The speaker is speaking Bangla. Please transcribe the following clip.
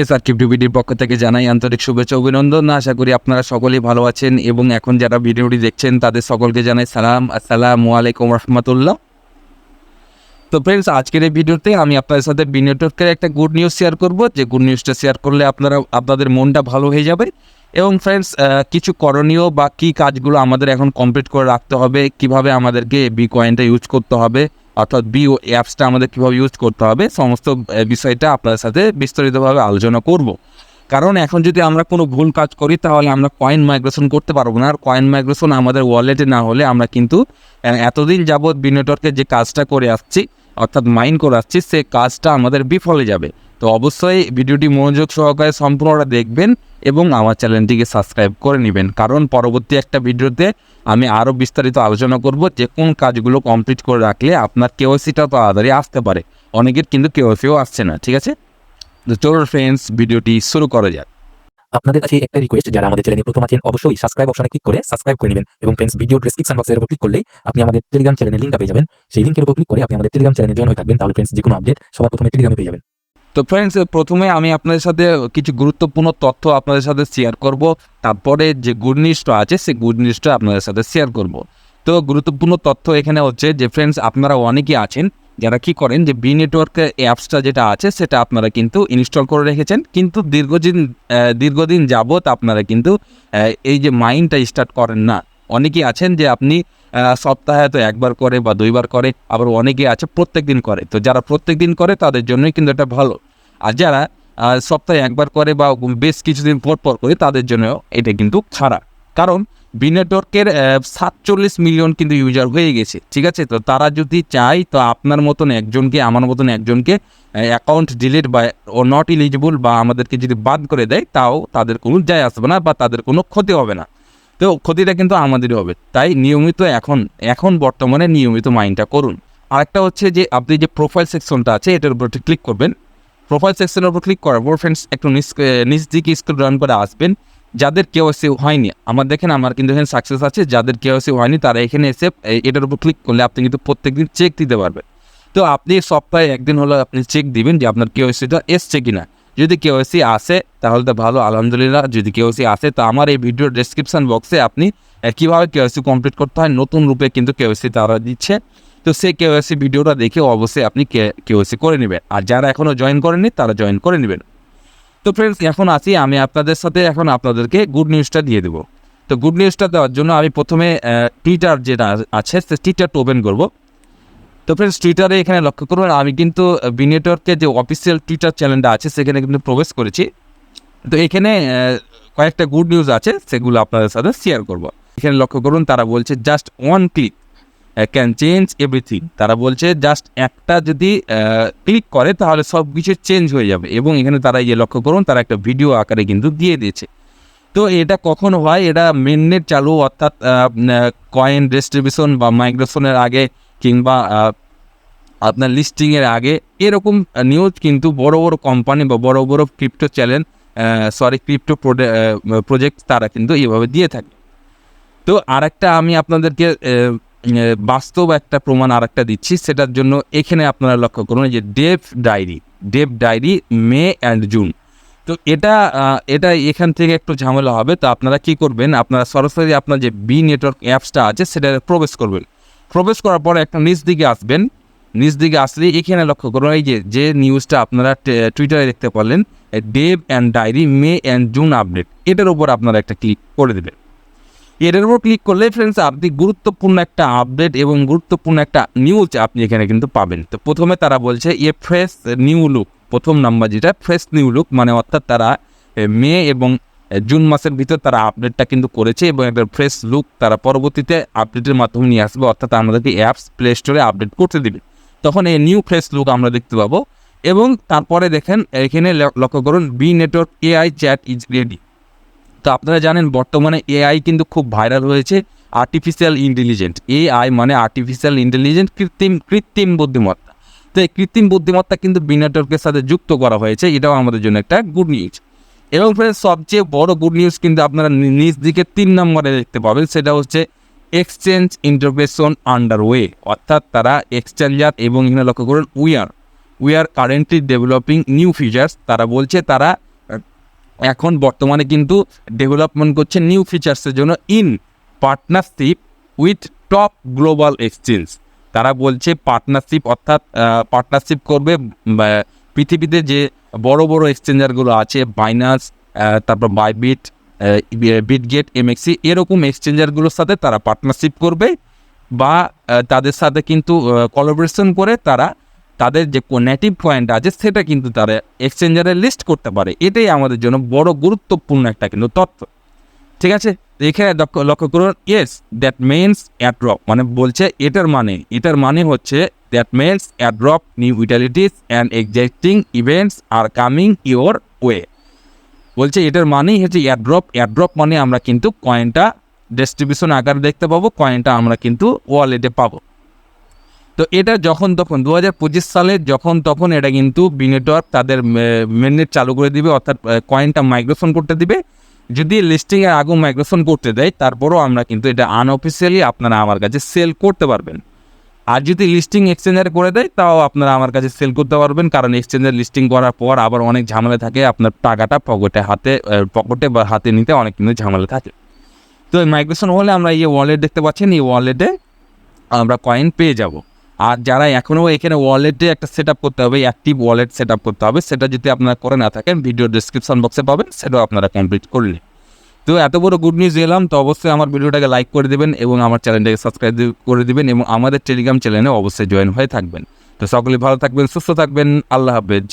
এস আর কিপটিভিটির পক্ষ থেকে জানাই আন্তরিক শুভেচ্ছা অভিনন্দন। আশা করি আপনারা সকলেই ভালো আছেন এবং এখন যারা ভিডিওটি দেখছেন, তাদের সকলকে জানাই সালাম। আসসালামু আলাইকুম রহমতুল্লাহ। তো ফ্রেন্ডস আজকের এই ভিডিওতে আমি আপনাদের সাথে বি নেটওয়ার্কের একটা গুড নিউজ শেয়ার করব। যে গুড নিউজটা শেয়ার করলে আপনারা, আপনাদের মনটা ভালো হয়ে যাবে। এবং ফ্রেন্ডস কিছু করণীয় বা কী কাজগুলো আমাদের এখন কমপ্লিট করে রাখতে হবে, কীভাবে আমাদেরকে বি কয়েনটা ইউজ করতে হবে অর্থাৎ বিও অ্যাপসটা আমাদের কীভাবে ইউজ করতে হবে, সমস্ত বিষয়টা আপনাদের সাথে বিস্তারিতভাবে আলোচনা করব। কারণ এখন যদি আমরা কোনো ভুল কাজ করি, তাহলে আমরা কয়েন মাইগ্রেশন করতে পারব না। আর কয়েন মাইগ্রেশন আমাদের ওয়ালেটে না হলে আমরা কিন্তু এতদিন যাবৎ বিনেটওয়ার্কের যে কাজটা করে আসছি, অর্থাৎ মাইন করে আসছি, সে কাজটা আমাদের বিফলে যাবে। তো অবশ্যই ভিডিওটি মনোযোগ সহকারে সম্পূর্ণটা দেখবেন এবং আমার চ্যানেলটিকে সাবস্ক্রাইব করে নেবেন। কারণ পরবর্তী একটা ভিডিওতে আমি আরও বিস্তারিত আলোচনা করব যে কোন কাজগুলো কমপ্লিট করে রাখলে আপনার কেওসিটা তাড়াতাড়ি আসতে পারে। অনেকের কিন্তু কেওসিও আসছে না, ঠিক আছে? তো চলো ফ্রেন্ডস ভিডিওটি শুরু করা যাক। আপনাদের কাছে একটা রিকোয়েস্ট যারা আমাদের চ্যানেলে প্রথম আছেন, অবশ্যই সাবস্ক্রাইব অপশনে ক্লিক করে সাবস্ক্রাইব করে নেবেন। এবং ফ্রেন্ডস ভিডিও ডেসক্রিপশন বক্সের উপর ক্লিক করলেই আপনি আমাদের টেলিগ্রাম চ্যানেলের লিঙ্ক পেয়ে যাবেন। সেই লিঙ্কের উপর ক্লিক করে আপনি আমাদের টেলিগ্রাম চ্যানেলে জয়েন হয়ে থাকবেন। তাহলে ফ্রেন্ডস যে কোনো আপডেট সবার প্রথমে টেলিগ্রামে পেয়ে যাবেন। তো ফ্রেন্ডস প্রথমে আমি আপনাদের সাথে কিছু গুরুত্বপূর্ণ তথ্য আপনাদের সাথে শেয়ার করব। তারপরে যে গুড নিউজটা আছে, সেই গুড নিউজটা আপনাদের সাথে শেয়ার করব। তো গুরুত্বপূর্ণ তথ্য এখানে হচ্ছে যে ফ্রেন্ডস আপনারা অনেকেই আছেন যারা কি করেন যে বি নেটওয়ার্কের অ্যাপসটা যেটা আছে, সেটা আপনারা কিন্তু ইনস্টল করে রেখেছেন। কিন্তু দীর্ঘদিন দীর্ঘদিন যাবত আপনারা কিন্তু এই যে মাইন্ডটা স্টার্ট করেন না। অনেকেই আছেন যে আপনি সপ্তাহে তো একবার করে বা দুইবার করে, আবার অনেকে আছে প্রত্যেক দিন করে। তো যারা প্রত্যেক দিন করে তাদের জন্যই কিন্তু এটা ভালো। আর যারা সপ্তাহে একবার করে বা বেশ কিছুদিন পর পর করে তাদের জন্য এটা কিন্তু খারাপ। কারণ বি নেটওয়ার্কের সাতচল্লিশ মিলিয়ন কিন্তু ইউজার হয়ে গেছে, ঠিক আছে? তো তারা যদি চায়, তো আপনার মতন একজনকে, আমার মতন একজনকে অ্যাকাউন্ট ডিলিট বা ও নট ইলিজিবল বা আমাদেরকে যদি বাদ করে দেয়, তাও তাদের কোনো যায় আসবে না বা তাদের কোনো ক্ষতি হবে না। তো ক্ষতিটা কিন্তু আমাদেরই হবে। তাই নিয়মিত এখন এখন বর্তমানে নিয়মিত মাইন্ডটা করুন। আরেকটা হচ্ছে যে, আপনি যে প্রোফাইল সেকশনটা আছে, এটার উপর ক্লিক করবেন। প্রোফাইল সেকশনের উপর ক্লিক করার পর ফ্রেন্ডস একটু নিচ নিচ দিকে স্ক্রল ডাউন করে আসবেন। যাদের কেওয়াইসি হয়নি, আমার দেখেন, আমার কিন্তু এখানে সাকসেস আছে, যাদের কেওয়াইসি হয়নি, তারা এখানে এসে এটার উপর ক্লিক করলে আপনি কিন্তু প্রত্যেকদিন চেক দিতে পারবেন। তো আপনি সপ্তাহে একদিন হলো আপনি চেক দিবেন যে আপনার কেওয়াইসিটা এসছে কিনা। যদি কেওয়াইসি আসে, তাহলে তো ভালো, আলহামদুলিল্লাহ। যদি কেওয়াইসি আসে, তো আমার এই ভিডিওর ডেসক্রিপশন বক্সে আপনি কীভাবে কেওয়াইসি কমপ্লিট করতে হয়। নতুন রূপে কিন্তু কেওয়াইসি তারা দিচ্ছে। তো সেই কেওয়াইসি ভিডিওটা দেখে অবশ্যই আপনি কেওয়াইসি করে নেবেন। আর যারা এখনও জয়েন করেননি, তারা জয়েন করে নেবেন। তো ফ্রেন্ডস এখন আসি আমি আপনাদের সাথে। এখন আপনাদেরকে গুড নিউজটা দিয়ে দেবো। তো গুড নিউজটা দেওয়ার জন্য আমি প্রথমে টুইটার যেটা আছে সে টুইটারটা ওপেন করব। তো ফ্রেন্ডস টুইটারে এখানে লক্ষ্য করুন আমি কিন্তু বিনেটওয়ার্কের যে অফিসিয়াল টুইটার চ্যানেলটা আছে, সেখানে কিন্তু প্রবেশ করেছি। তো এখানে কয়েকটা গুড নিউজ আছে, সেগুলো আপনাদের সাথে শেয়ার করব। এখানে লক্ষ্য করুন, তারা বলছে just one click can change everything তারা বলছে জাস্ট একটা যদি ক্লিক করে, তাহলে সব কিছু চেঞ্জ হয়ে যাবে। এবং এখানে তারা ইয়ে লক্ষ্য করুন, তারা একটা ভিডিও আকারে কিন্তু দিয়ে দিয়েছে। তো এটা কখন হয়? এটা মেননেট চালু অর্থাৎ কয়েন ডিস্ট্রিবিউশন বা মাইগ্রেশনের আগে কিংবা আপনার লিস্টিংয়ের আগে এরকম নিউজ কিন্তু বড় বড় কোম্পানি বা বড় বড় crypto channel sorry crypto project তারা কিন্তু এইভাবে দিয়ে থাকে। তো আরেকটা আমি আপনাদেরকে বাস্তব একটা প্রমাণ আরেকটা দিচ্ছি, সেটার জন্য এখানে আপনারা লক্ষ্য করুন যে dev diary dev diary May and June তো এটা এটা এখান থেকে একটু ঝামেলা হবে। তো আপনারা কি করবেন, আপনারা সরাসরি আপনার যে বি নেটওয়ার্ক অ্যাপসটা আছে, সেটা প্রবেশ করবেন। প্রবেশ করার পরে একটা নিচ দিকে আসবেন। নিচ দিকে আসলে এখানে লক্ষ্য করুন, এই যে যে নিউজটা আপনারা টুইটারে দেখতে পারলেন dev and diary May and June update এটার উপর আপনারা একটা ক্লিক করে দেবেন। এটার উপর ক্লিক করলে ফ্রেন্ডস আপনি গুরুত্বপূর্ণ একটা আপডেট এবং গুরুত্বপূর্ণ একটা নিউজ আপনি এখানে কিন্তু পাবেন। তো প্রথমে তারা বলছে, এ ফ্রেশ নিউ লুক প্রথম নাম্বার যেটা ফ্রেশ নিউ লুক মানে অর্থাৎ তারা মে এবং জুন মাসের ভিতর তারা আপডেটটা কিন্তু করেছে এবং একটা ফ্রেশ লুক তারা পরবর্তীতে আপডেটের মাধ্যমে নিয়ে আসবে। অর্থাৎ আমাদেরকে অ্যাপস প্লে স্টোরে আপডেট করতে দেবে। তখন এই নিউ ফ্রেশ লুক আমরা দেখতে পাবো। এবং তারপরে দেখেন, এখানে লক্ষ্য করুন B network AI chat is ready তো আপনারা জানেন, বর্তমানে এআই কিন্তু খুব ভাইরাল হয়েছে। আর্টিফিশিয়াল ইন্টেলিজেন্ট এআই মানে আর্টিফিশিয়াল ইন্টেলিজেন্ট কৃত্রিম কৃত্রিম বুদ্ধিমত্তা। তো এই কৃত্রিম বুদ্ধিমত্তা কিন্তু বি নেটওয়ার্কের সাথে যুক্ত করা হয়েছে, এটাও আমাদের জন্য একটা গুড নিউজ এবং ফ্রেন্ডস সবচেয়ে বড় গুড নিউজ কিন্তু আপনারা নিজ দিকে তিন নম্বরে দেখতে পাবেন, সেটা হচ্ছে এক্সচেঞ্জ ইন্টারভেশন আন্ডার ওয়ে অর্থাৎ তারা এক্সচেঞ্জার এবং এখানে লক্ষ্য করুন we're we're currently developing new features তারা বলছে তারা, এখন বর্তমানে কিন্তু ডেভেলপমেন্ট করছে নিউ ফিচার্সের জন্য in partnership with top global exchange তারা বলছে পার্টনারশিপ অর্থাৎ পার্টনারশিপ করবে পৃথিবীতে যে বড় বড় এক্সচেঞ্জারগুলো আছে বাইনান্স তারপর বাইবিট বিটগেট এমএক্সি এরকম এক্সচেঞ্জারগুলোর সাথে তারা পার্টনারশিপ করবে বা তাদের সাথে কিন্তু কোলাবোরেশন করে তারা তাদের যে নেটিভ পয়েন্ট আছে সেটা কিন্তু তারা এক্সচেঞ্জারে লিস্ট করতে পারে। এটাই আমাদের জন্য বড় গুরুত্বপূর্ণ একটা কিন্তু তথ্য। ঠিক আছে? এখানে লক্ষ্য- করুন ইয়েস দ্যাট মেন্স অ্যাড্রপ মানে বলছে এটার মানে এটার মানে হচ্ছে that means airdrop new utilities and exciting events are coming your way বলছে এটার মানেই হচ্ছে অ্যাড্রপ অ্যাড্রপ মানে আমরা কিন্তু কয়েনটা ডিস্ট্রিবিউশন আকারে দেখতে পাবো কয়েনটা আমরা কিন্তু ওয়ালেটে পাবো। তো এটা যখন, তখন দু হাজার পঁচিশ সালে যখন, তখন এটা কিন্তু বি নেটওয়ার্ক তাদের মেননেট চালু করে দিবে, অর্থাৎ কয়েনটা মাইগ্রেশন করতে দিবে। যদি লিস্টিংয়ের আগে মাইগ্রেশন করতে দেয়, তারপরও আমরা কিন্তু এটা আনঅফিসিয়ালি আপনারা আমার কাছে সেল করতে পারবেন। আর যদি লিস্টিং এক্সচেঞ্জের করে দেয়, তাও আপনারা আমার কাছে সেল করতে পারবেন, কারণ এক্সচেঞ্জের লিস্টিং করার পর আবার অনেক ঝামেলা থাকে, আপনার টাকাটা পকেটে হাতে পকেটে বা হাতে নিতে অনেক কিন্তু ঝামেলা থাকে। তো মাইগ্রেশন হলে আমরা এই ওয়ালেট দেখতে পাচ্ছেন, এই ওয়ালেটে আমরা কয়েন পেয়ে যাব। আর যারা এখনও এখানে ওয়ালেটে একটা সেট করতে হবে অ্যাক্টিভ ওয়ালেট সেট করতে হবে, সেটা যদি আপনারা করে না থাকেন ভিডিও ডিসক্রিপশন বক্সে পাবেন, সেটাও আপনারা কমপ্লিট করলে। তো এত বড় গুড নিউজ এলাম, তো অবশ্যই আমার ভিডিওটাকে লাইক করে দেবেন এবং আমার চ্যানেলটাকে সাবস্ক্রাইব করে দেবেন এবং আমাদের টেলিগ্রাম চ্যানেলে অবশ্যই জয়েন হয়ে থাকবেন। তো সকলে ভালো থাকবেন, সুস্থ থাকবেন, আল্লাহ হাফেজ।